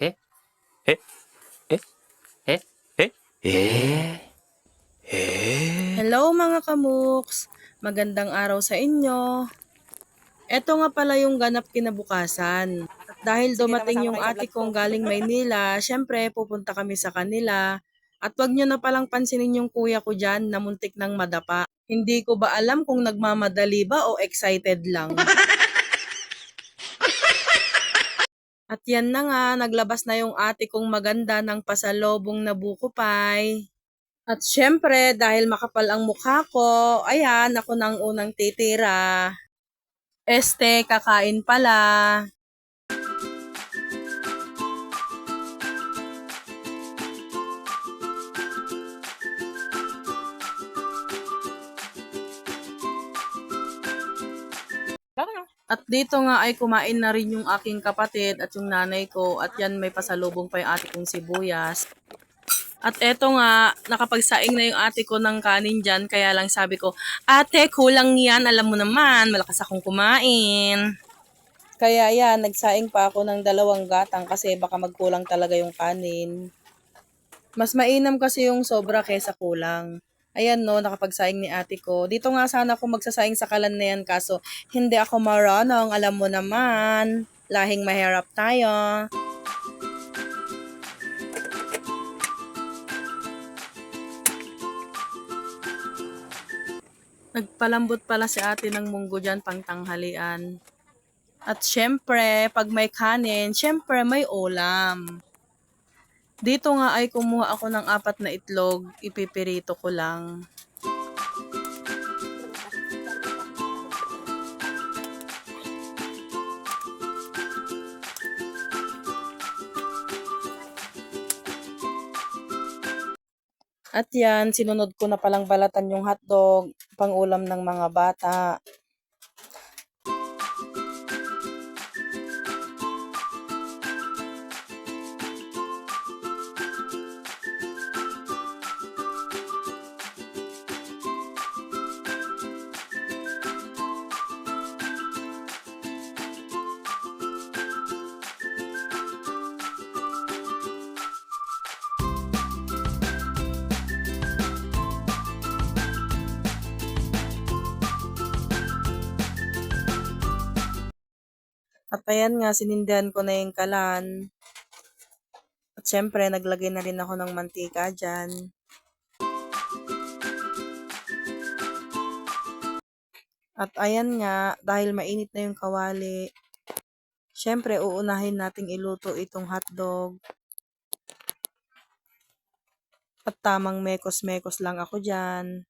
えええええええ Hello mga kamuks! Magandang araw sa inyo. Eto nga pala yung ganap kinabukasan. At dahil dumating yung ate kong galing Maynila, syempre pupunta kami sa kanila. At wag nyo na palang pansinin yung kuya ko dyan na muntik ng madapa. Hindi ko ba alam kung nagmamadali ba o excited lang. At yan na nga, naglabas na yung ate kong maganda ng pasalobong na buko pie. At syempre, dahil makapal ang mukha ko, ayan, ako nang unang titira. Este, kakain pala. At dito nga ay kumain na rin yung aking kapatid at yung nanay ko at yan may pasalubong pa yung ate kong sibuyas. At eto nga, nakapagsaing na yung ate ko ng kanin dyan, kaya lang sabi ko, ate, kulang yan, alam mo naman, malakas akong kumain. Kaya yan, nagsaing pa ako ng dalawang gatang kasi baka magkulang talaga yung kanin. Mas mainam kasi yung sobra kesa kulang. Ayan no, nakapagsaing ni ate ko. Dito nga sana ako magsasaing sa kalan na yan kaso hindi ako marunong, alam mo naman. Lahing mahirap tayo. Nagpalambot pala si ate ng munggo dyan pang tanghalian. At syempre, pag may kanin, syempre may ulam. Dito nga ay kumuha ako ng apat na itlog, ipipirito ko lang. At yan, sinunod ko na palang balatan yung hotdog, pang ulam ng mga bata. At ayan nga, sinindihan ko na yung kalan. At syempre, naglagay na rin ako ng mantika dyan. At ayan nga, dahil mainit na yung kawali, syempre, uunahin nating iluto itong hotdog. At tamang mekos-mekos lang ako dyan.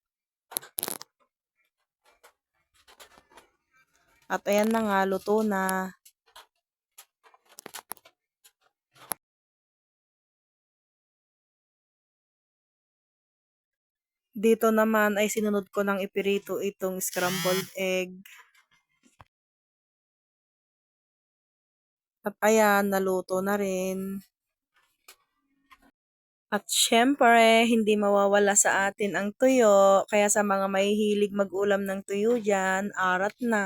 At ayan na nga, luto na. Dito naman ay sinunod ko ng ipirito itong scrambled egg. At ayan, naluto na rin. At syempre, hindi mawawala sa atin ang tuyo. Kaya sa mga mahihilig mag-ulam ng tuyo dyan, arat na.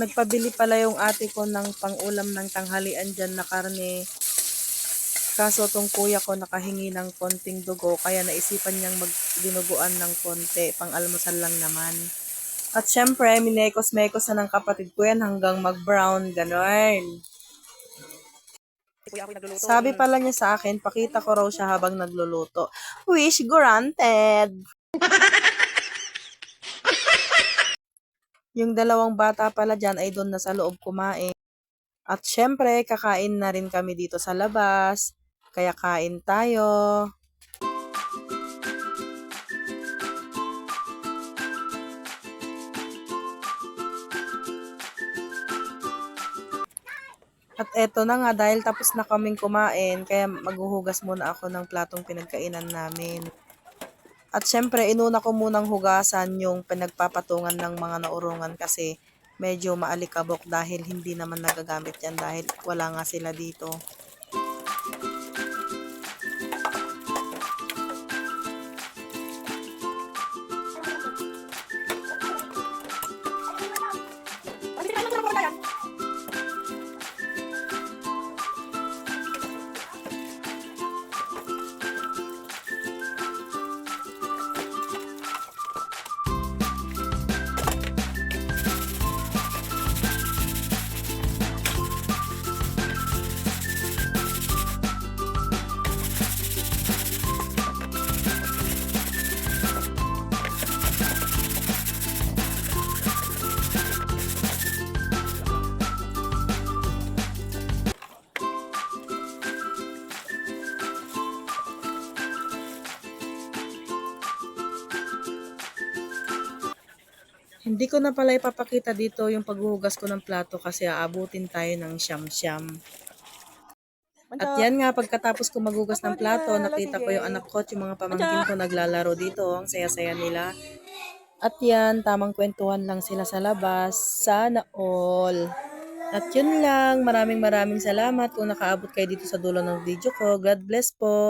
Nagpabili pala yung ate ko ng pang-ulam ng tanghalian dyan na karne. Kaso tong kuya ko nakahingi ng konting dugo, kaya naisipan niyang magdinuguan ng konti, pang almusal lang naman. At syempre, minekos-mekos na ng kapatid ko yan hanggang mag-brown, ganon. Sabi pala niya sa akin, pakita ko raw siya habang nagluluto. Wish granted! Yung dalawang bata pala dyan ay doon na sa loob kumain. At syempre, kakain na rin kami dito sa labas. Kaya kain tayo. At eto na nga, dahil tapos na kaming kumain, kaya maghuhugas muna ako ng platong pinagkainan namin. At syempre, inuna ko munang hugasan yung pinagpapatungan ng mga naurungan kasi medyo maalikabok dahil hindi naman nagagamit yan dahil wala nga sila dito. Hindi ko na pala ipapakita dito yung paghuhugas ko ng plato kasi aabutin tayo ng siyam-siyam. At yan nga, pagkatapos ko maghugas ng plato, nakita ko yung anak ko at yung mga pamangkin ko naglalaro dito. Ang saya-saya nila. At yan, tamang kwentuhan lang sila sa labas. Sana all. At yun lang, maraming maraming salamat kung nakaabot kayo dito sa dulo ng video ko. God bless po.